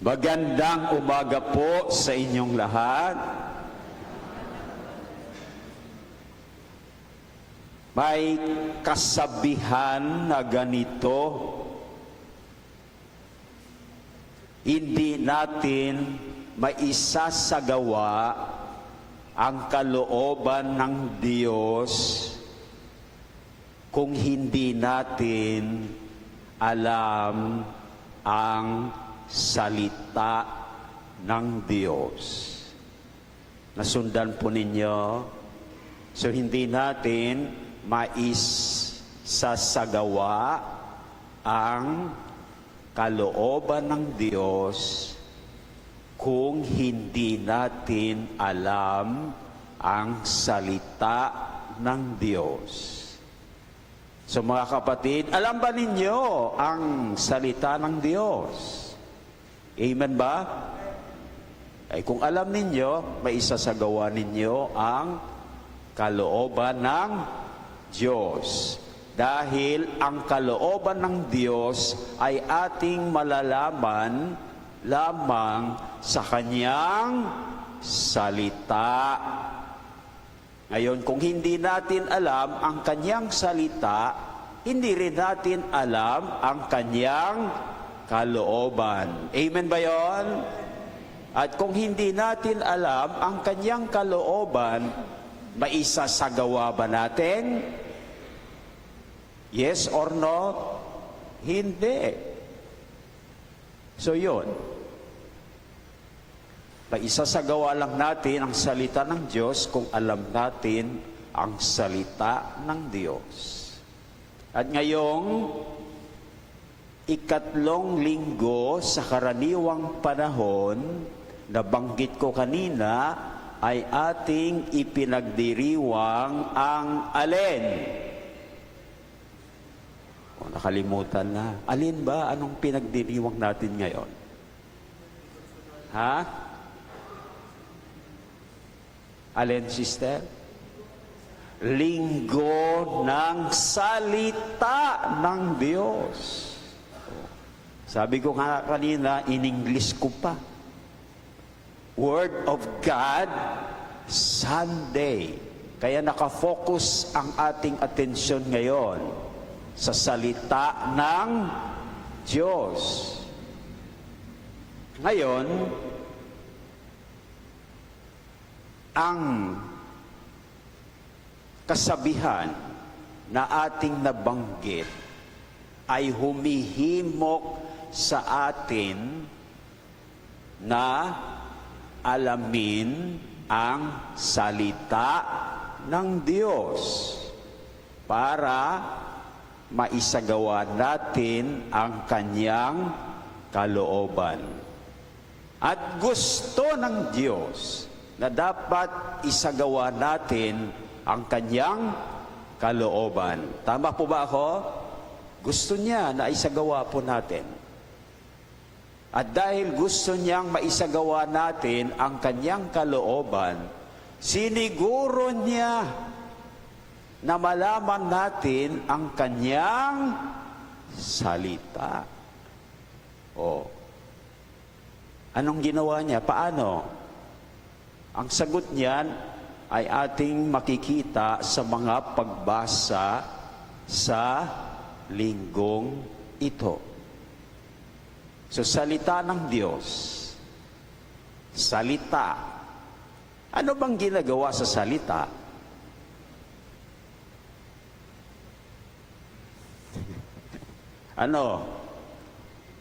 Magandang umaga po sa inyong lahat. May kasabihan na ganito, hindi natin maisasagawa ang kalooban ng Diyos kung hindi natin alam ang salita ng Diyos. Nasundan po ninyo? So hindi natin mais sasagawa ang kalooban ng Diyos kung hindi natin alam ang salita ng Diyos. So mga kapatid, alam ba ninyo ang salita ng Diyos? Amen ba? Ay kung alam ninyo, may isasagawa ninyo ang kalooban ng Diyos. Dahil ang kalooban ng Diyos ay ating malalaman lamang sa Kanyang salita. Ngayon, kung hindi natin alam ang Kanyang salita, hindi rin natin alam ang Kanyang kalooban. Amen ba yon? At kung hindi natin alam ang Kanyang kalooban, maisasagawa ba natin? Yes or no? Hindi. So yun. Maisasagawa lang natin ang salita ng Diyos kung alam natin ang salita ng Diyos. At ngayong ikatlong linggo sa karaniwang panahon, na banggit ko kanina, ay ating ipinagdiriwang ang alin. O, nakalimutan na. Alin ba? Anong pinagdiriwang natin ngayon? Ha? Alin, sister? Linggo ng salita ng Diyos. Sabi ko nga kanina, in English ko pa. Word of God, Sunday. Kaya nakafocus ang ating atensyon ngayon sa salita ng Diyos. Ngayon, ang kasabihan na ating nabanggit ay humihimok sa atin na alamin ang salita ng Diyos para maisagawa natin ang kanyang kalooban. At gusto ng Diyos na dapat isagawa natin ang kanyang kalooban. Tama po ba ako? Gusto niya na isagawa po natin. At dahil gusto niyang maisagawa natin ang kanyang kalooban, siniguro niya na malaman natin ang kanyang salita. O, anong ginawa niya? Paano? Ang sagot niyan ay ating makikita sa mga pagbasa sa linggong ito. So, salita ng Diyos. Salita. Ano bang ginagawa sa salita? Ano?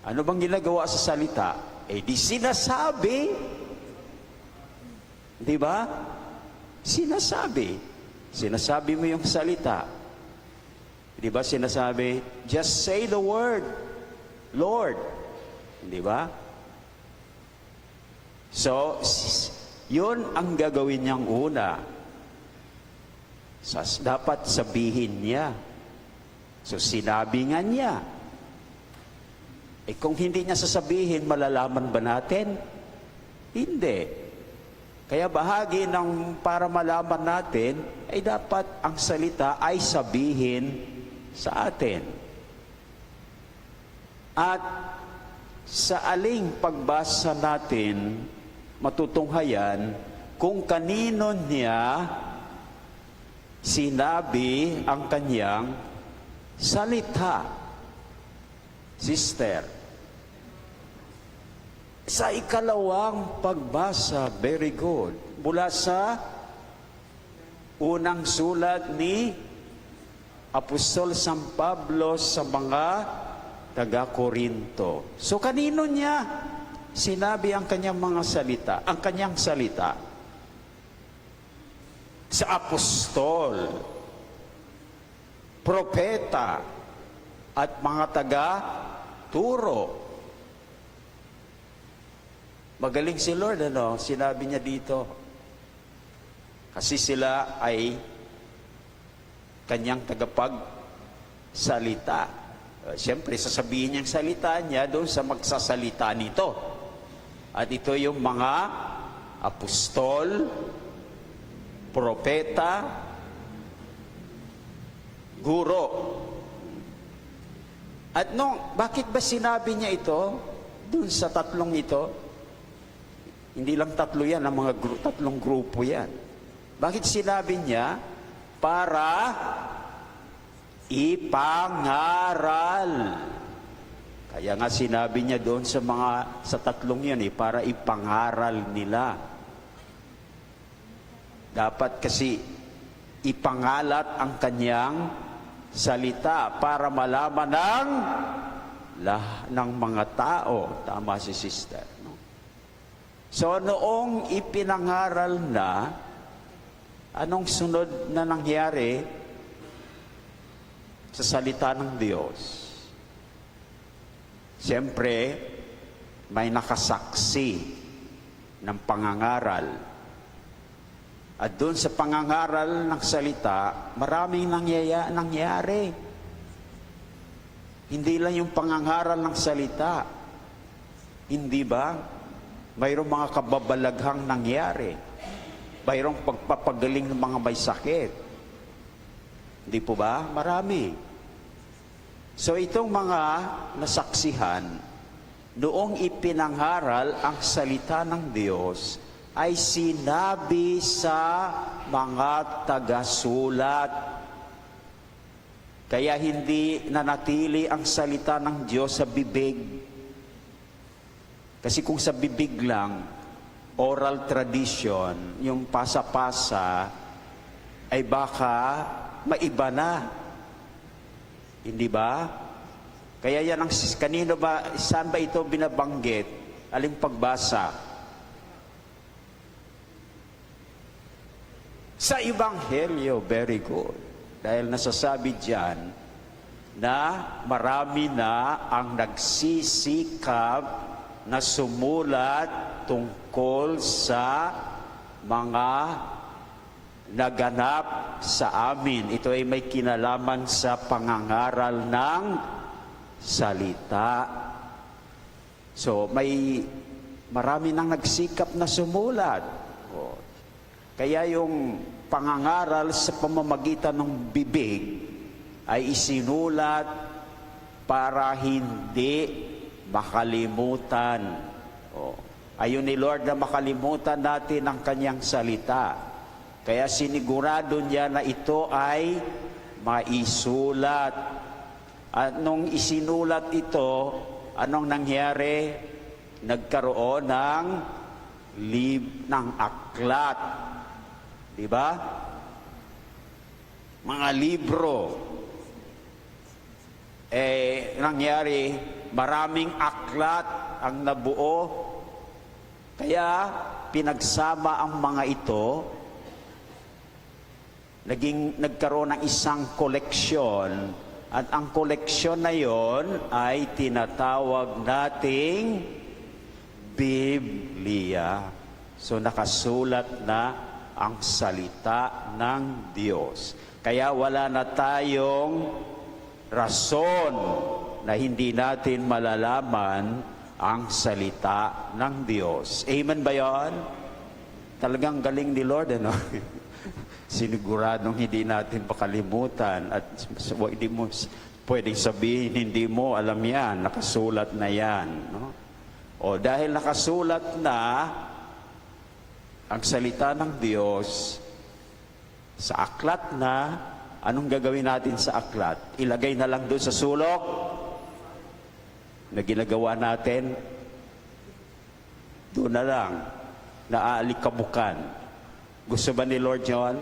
Ano bang ginagawa sa salita? Eh di sinasabi. Di ba? Sinasabi. Sinasabi mo yung salita. Di ba sinasabi, just say the word, Lord. Di ba? So, yun ang gagawin niyang una. Sas, dapat sabihin niya. So, sinabi nga niya. Eh kung hindi niya sasabihin, malalaman ba natin? Hindi. Kaya bahagi ng para malaman natin, ay dapat ang salita ay sabihin sa atin. At sa aling pagbasa natin matutunghayan kung kanino niya sinabi ang kanyang salita. Sister, sa ikalawang pagbasa, very good, mula sa unang sulat ni Apostol San Pablo sa mga taga-Korinto. So kanino niya sinabi ang kanyang mga salita, ang kanyang salita? Sa apostol, propeta, at mga taga-turo. Magaling si Lord, ano? Sinabi niya dito. Kasi sila ay kanyang tagapag salita. Uh, Siyempre, sasabihin niyang salita niya doon sa magsasalita nito. At ito yung mga apostol, propeta, guro. At nung, bakit ba sinabi niya ito doon sa tatlong ito? Hindi lang tatlo yan, ang mga gru- tatlong grupo yan. Bakit sinabi niya? Para ipangaral. Kaya nga sinabi niya doon sa mga sa tatlong yan eh, para ipangaral nila. Dapat kasi ipangalat ang kanyang salita para malaman ng lah ng mga tao. Tama si sister. No? So noong ipinangaral na, anong sunod na nangyari sa salita ng Diyos? Siyempre, may nakasaksi ng pangangaral. At doon sa pangangaral ng salita, maraming nangyaya, nangyari. Hindi lang yung pangangaral ng salita. Hindi ba? Mayroong mga kababalaghang nangyari. Mayroong pagpapagaling ng mga may sakit. Hindi po ba? Marami. So itong mga nasaksihan, noong ipinangaral ang salita ng Diyos, ay sinabi sa mga tagasulat. Kaya hindi nanatili ang salita ng Diyos sa bibig. Kasi kung sa bibig lang, oral tradition, yung pasa-pasa, ay baka maiba na. Hindi ba? Kaya yan ang kanino ba, saan ba ito binabanggit? Aling pagbasa? Sa Ebanghelyo, very good. Dahil nasasabi diyan na marami na ang nagsisikap na sumulat tungkol sa mga naganap sa amin. Ito ay may kinalaman sa pangangaral ng salita. So may marami nang nagsikap na sumulat. Kaya yung pangangaral sa pamamagitan ng bibig ay isinulat para hindi makalimutan. O, ayun ni Lord na makalimutan natin ang kanyang salita. Kaya sinigurado niya na ito ay maisulat. At nung isinulat ito, anong nangyari? Nagkaroon ng lib ng aklat. Di ba? Mga libro. Eh, nangyari, maraming aklat ang nabuo. Kaya, pinagsama ang mga ito, naging nagkaroon ng isang koleksyon at ang koleksyon na yon ay tinatawag nating Biblia. So nakasulat na ang salita ng Diyos. Kaya wala na tayong rason na hindi natin malalaman ang salita ng Diyos. Amen ba yon? Talagang galing ni Lord, ano? Siniguradong hindi natin pakalimutan at hindi mo pwedeng sabihin, hindi mo alam yan, nakasulat na yan. No? O dahil nakasulat na ang salita ng Diyos sa aklat na, anong gagawin natin sa aklat? Ilagay na lang doon sa sulok na ginagawa natin. Doon na lang, naaalikabukan. Gusto ba ni Lord John?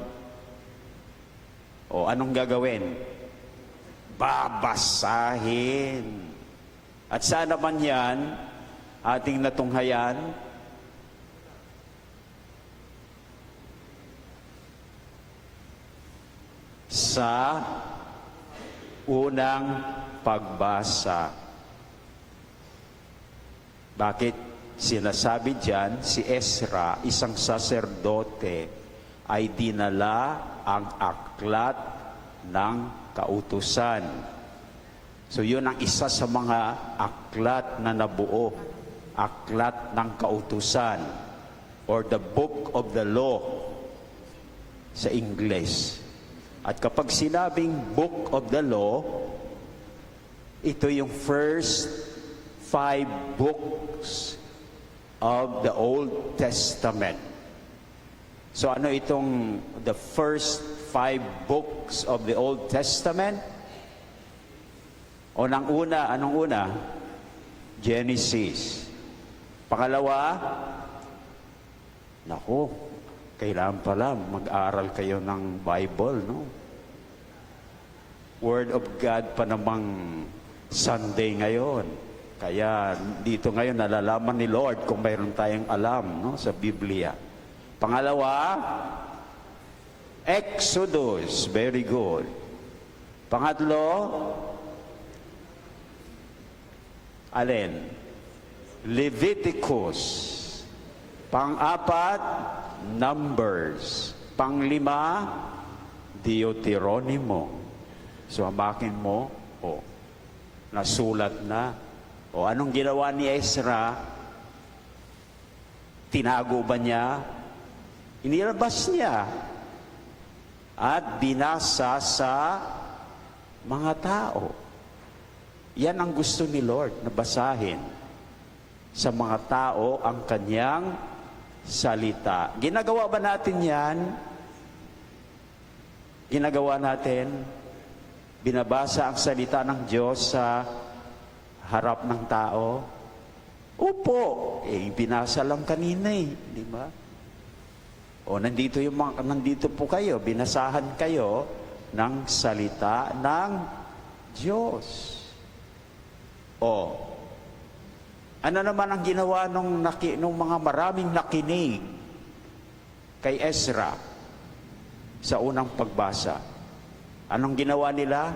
O anong gagawin? Babasahin. At saan naman yan ating natunghayan? Sa unang pagbasa. Bakit sinasabi diyan si Ezra, isang saserdote, ay dinala ang aklat ng kautusan. So yun ang isa sa mga aklat na nabuo, aklat ng kautusan or the book of the law sa English. At kapag sinabing book of the law, ito yung first five books of the Old Testament. So ano itong the first five books of the Old Testament? O nang una, anong una? Genesis. Pangalawa, nako, kailangan pala mag-aral kayo ng Bible, no? Word of God pa namang Sunday ngayon. Kaya dito ngayon nalalaman ni Lord kung mayroon tayong alam no, sa Biblia. Pangalawa, Exodus. Very good. Pangatlo, alin? Leviticus. Pang-apat, Numbers. Panglima, Deuteronomo. So, amakin mo, o, nasulat na. O, anong ginawa ni Ezra? Tinago ba niya? Inilabas niya. At binasa sa mga tao. Yan ang gusto ni Lord na basahin sa mga tao ang kanyang salita. Ginagawa ba natin yan? Ginagawa natin? Binabasa ang salita ng Diyos sa harap ng tao? Opo. Eh, binasa lang kanina eh. Di ba? O nandito yung mga, nandito po kayo, binasahan kayo ng salita ng Diyos. O, ano naman ang ginawa nung, naki, nung mga maraming nakinig kay Ezra sa unang pagbasa? Anong ginawa nila?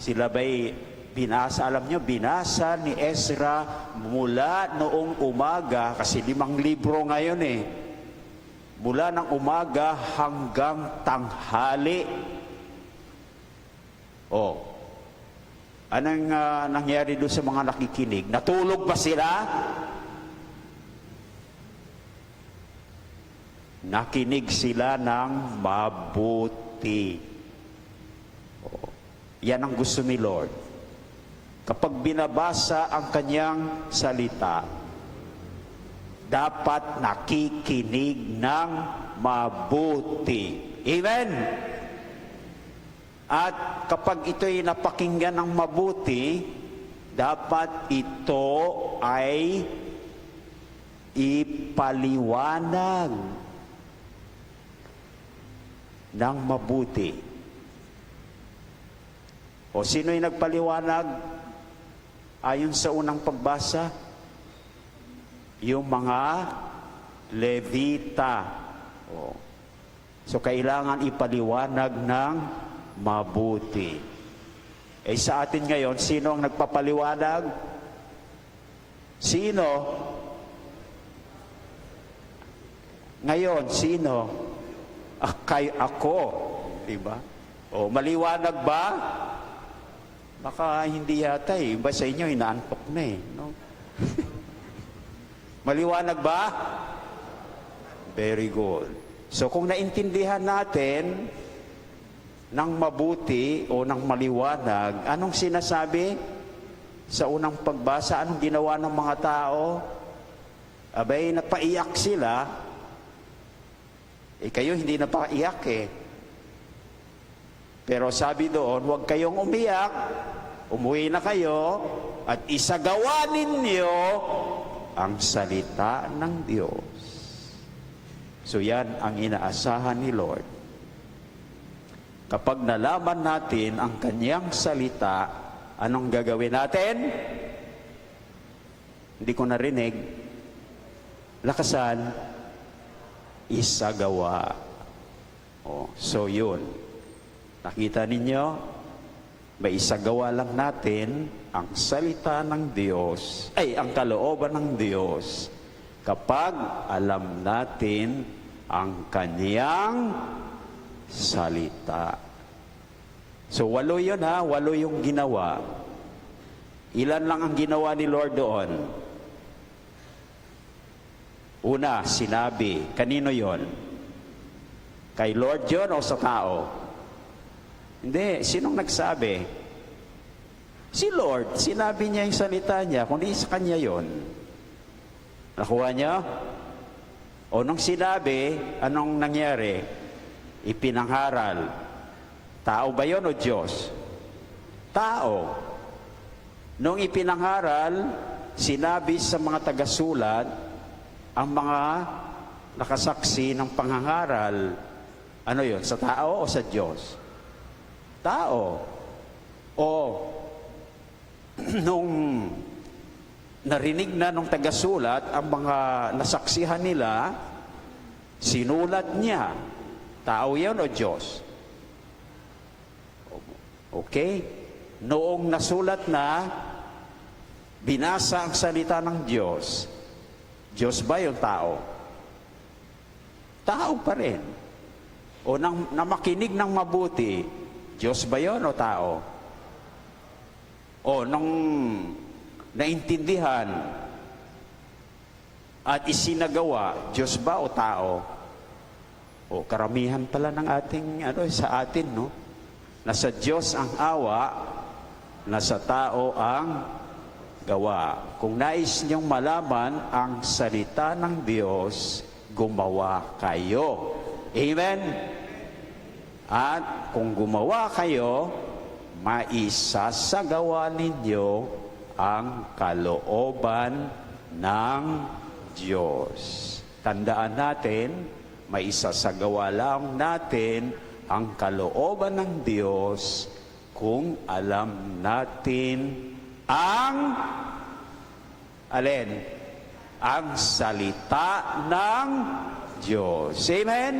Sila ba'y binasa? Alam nyo, binasa ni Ezra mula noong umaga, kasi limang libro ngayon eh. Mula ng umaga hanggang tanghali. Oh, Anong ah, nangyari doon sa mga nakikinig? Natulog ba sila? Nakinig sila ng mabuti. Oh, Yan ang gusto ni Lord. Kapag binabasa ang kanyang salita, dapat nakikinig ng mabuti. Amen? At kapag ito'y napakinggan ng mabuti, dapat ito ay ipaliwanag ng mabuti. O sino'y nagpaliwanag ayon sa unang pagbasa? Yung mga Levita. O. So kailangan ipaliwanag ng mabuti. Eh sa atin ngayon, sino ang nagpapaliwanag? Sino? Ngayon, sino? Ah, kay ako. Diba? O, maliwanag ba? Baka hindi yata eh. Iba sa inyo, inaantok na eh. No? maliwanag ba? Very good. So kung naintindihan natin, ng mabuti o ng maliwanag, anong sinasabi sa unang pagbasa? Anong ginawa ng mga tao? Abay, napaiyak sila. Eh kayo hindi napaiyak eh. Pero sabi doon, huwag kayong umiyak. Umuwi na kayo at isagawa ninyo ang salita ng Diyos. So yan ang inaasahan ni Lord. Kapag nalaman natin ang kanyang salita, anong gagawin natin? Hindi ko narinig. Lakasan, isagawa. Oh, so yun. Nakita ninyo, may isagawa lang natin ang salita ng Diyos, ay ang kalooban ng Diyos kapag alam natin ang kanyang salita. So walo yun ha, walo yung ginawa. Ilan lang ang ginawa ni Lord doon? Una, sinabi. Kanino yon? Kay Lord yon o sa tao? Hindi, sinong nagsabi? Si Lord, sinabi niya yung salita niya, kundi sa kanya yon. Nakuha niya? O nung sinabi, anong nangyari? Ipinangharal. Tao ba yon o Diyos? Tao. Nung ipinangharal, sinabi sa mga tagasulat, ang mga nakasaksi ng panghangaral, ano yon sa tao o sa Diyos? Tao. O nung narinig na nung tagasulat ang mga nasaksihan nila, sinulat niya. Tao yan o Diyos? Okay? Noong nasulat na, binasa ang salita ng Diyos. Diyos ba yung tao? Tao pa rin. O nang, na makinig ng mabuti, Diyos ba yun o tao? O nung naintindihan at isinagawa, Diyos ba o tao? O karamihan pala ng ating ano sa atin no. Nasa Diyos ang awa, nasa tao ang gawa. Kung nais niyong malaman ang salita ng Diyos, gumawa kayo. Amen? At kung gumawa kayo, maisasagawa ninyo ang kalooban ng Diyos. Tandaan natin, maisasagawa lang natin ang kalooban ng Diyos kung alam natin ang alin? Ang salita ng Diyos. Amen?